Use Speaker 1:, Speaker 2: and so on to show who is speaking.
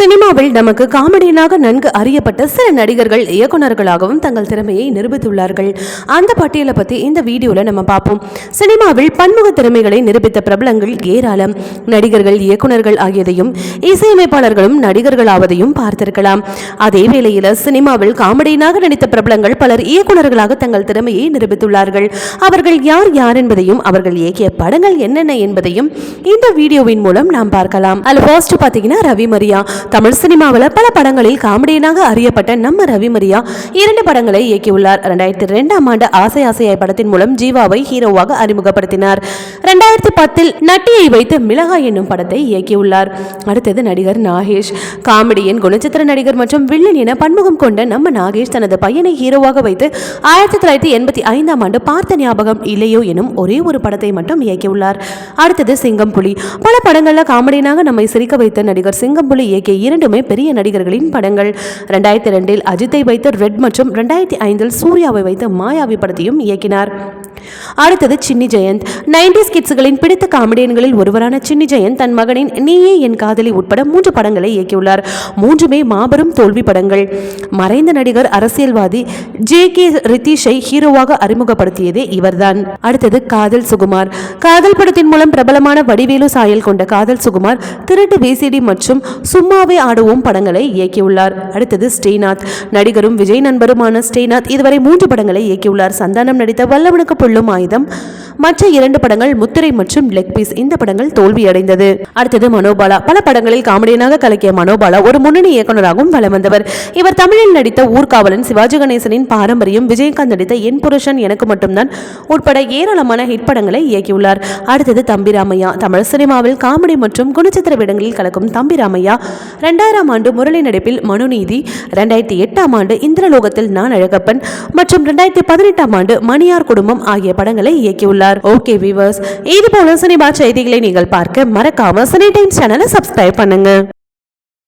Speaker 1: சினிமாவில் நமக்கு காமெடியனாக நன்கு அறியப்பட்ட சில நடிகர்கள் இயக்குனர்களாகவும் தங்கள் திறமையை நிரூபித்துள்ளார்கள். அந்த பட்டியலை பற்றி இந்த வீடியோவில் நம்ம பார்ப்போம். சினிமாவில் பன்முக திறமைகளை நிரூபித்த பிரபலங்கள் ஏராளம். நடிகர்கள் இயக்குனர்கள் ஆகியதையும் இசையமைப்பாளர்களும் நடிகர்களாவதையும் பார்த்திருக்கலாம். அதே வேளையில் சினிமாவில் காமெடியனாக நடித்த பிரபலங்கள் பலர் இயக்குனர்களாக தங்கள் திறமையை நிரூபித்துள்ளார்கள். அவர்கள் யார் யார் என்பதையும் அவர்கள் இயக்கிய படங்கள் என்னென்ன என்பதையும் இந்த வீடியோவின் மூலம் நாம் பார்க்கலாம். அதில் ஃபர்ஸ்ட் பார்த்தீங்கன்னா ரவி மரியா. தமிழ் சினிமாவில் பல படங்களில் காமெடியனாக அறியப்பட்ட நம்ம ரவி மரியா இரண்டு படங்களை இயக்கியுள்ளார். ரெண்டாயிரத்தி ரெண்டாம் ஆண்டு ஆசை ஆசையாய் படத்தின் மூலம் ஜீவாவை ஹீரோவாக அறிமுகப்படுத்தினார். ரெண்டாயிரத்தி பத்தில் நட்டியை வைத்து மிளகாய் என்னும் படத்தை இயக்கியுள்ளார். அடுத்தது நடிகர் நாகேஷ். காமெடியின் குணச்சித்திர நடிகர் மற்றும் வில்லன் என பன்முகம் கொண்ட நம்ம நாகேஷ் தனது பையனை ஹீரோவாக வைத்து ஆயிரத்தி தொள்ளாயிரத்தி எண்பத்தி ஐந்தாம் ஆண்டு பார்த்த ஞாபகம் இல்லையோ எனும் ஒரே ஒரு படத்தை மட்டும் இயக்கியுள்ளார். அடுத்தது சிங்கம் புலி பல படங்களில் காமெடியனாக நம்மை சிரிக்க வைத்த நடிகர் சிங்கம் புலி இயக்கிய இரண்டுமே பெரிய நடிகர்களின் படங்கள். ரெண்டாயிரத்தி ரெண்டில் அஜித்தை வைத்து ரெட் மற்றும் ரெண்டாயிரத்தி ஐந்தில் சூர்யாவை வைத்து மாயாவி படத்தையும் இயக்கினார். அடுத்தது சின்னி ஜெயந்த். நைன்டிஸ் கிட்ஸ்களின் பிடித்த காமெடியன்களில் ஒருவரான சின்னி ஜெயந்த் தன் மகனின் நீயே என் காதலி உட்பட மூன்று படங்களை இயக்கியுள்ளார். மூன்றுமே மாபெரும் தோல்வி படங்கள். மறைந்த நடிகர் அரசியல்வாதி ஜே கே ரித்தீஷை ஹீரோவாக அறிமுகப்படுத்தியதே இவர்தான். அடுத்தது காதல் சுகுமார். காதல் படத்தின் மூலம் பிரபலமான வடிவேலு சாயல் கொண்ட காதல் சுகுமார் திருட்டு விசிடி மற்றும் சும்மாவே ஆடுவோம் படங்களை இயக்கியுள்ளார். அடுத்தது ஸ்ரீநாத். நடிகரும் விஜய் நண்பருமான ஸ்ரீநாத் இதுவரை மூன்று படங்களை இயக்கியுள்ளார். சந்தானம் நடித்த வல்லவனுக்கு கொள்ளும் ஆயுதம். மற்ற இரண்டு படங்கள் முத்திரை மற்றும் லெக் பீஸ் இந்த படங்கள் தோல்வியடைந்தது. அடுத்தது மனோபாலா. பல படங்களில் காமெடியனாக கலக்கிய மனோபாலா ஒரு முன்னணி இயக்குனராகவும் வலம் வந்தவர் இவர் தமிழில் நடித்த ஊர்காவலன் சிவாஜி கணேசனின் பாரம்பரியம் விஜயகாந்த் நடித்த என் புருஷன் எனக்கு மட்டும்தான் உட்பட ஏராளமான ஹிட் படங்களை இயக்கியுள்ளார். அடுத்தது தம்பி ராமையா. தமிழ் சினிமாவில் காமெடி மற்றும் குணச்சித்திர வேடங்களில் கலக்கும் தம்பி ராமையா. ரெண்டாயிரம் ஆண்டு முரளி நடிப்பில் மனுநீதி. ரெண்டாயிரத்தி எட்டாம் ஆண்டு இந்திரலோகத்தில் நான் அழகப்பன் மற்றும் ரெண்டாயிரத்தி பதினெட்டாம் ஆண்டு மணியார் குடும்பம் ஆகிய படங்களை இயக்கியுள்ளார். ஓகே விவர்ஸ் இது போல சினிமா செய்திகளை நீங்கள் பார்க்க மறக்காம சினி டைம்ஸ் சேனலை சப்ஸ்கிரைப் பண்ணுங்க.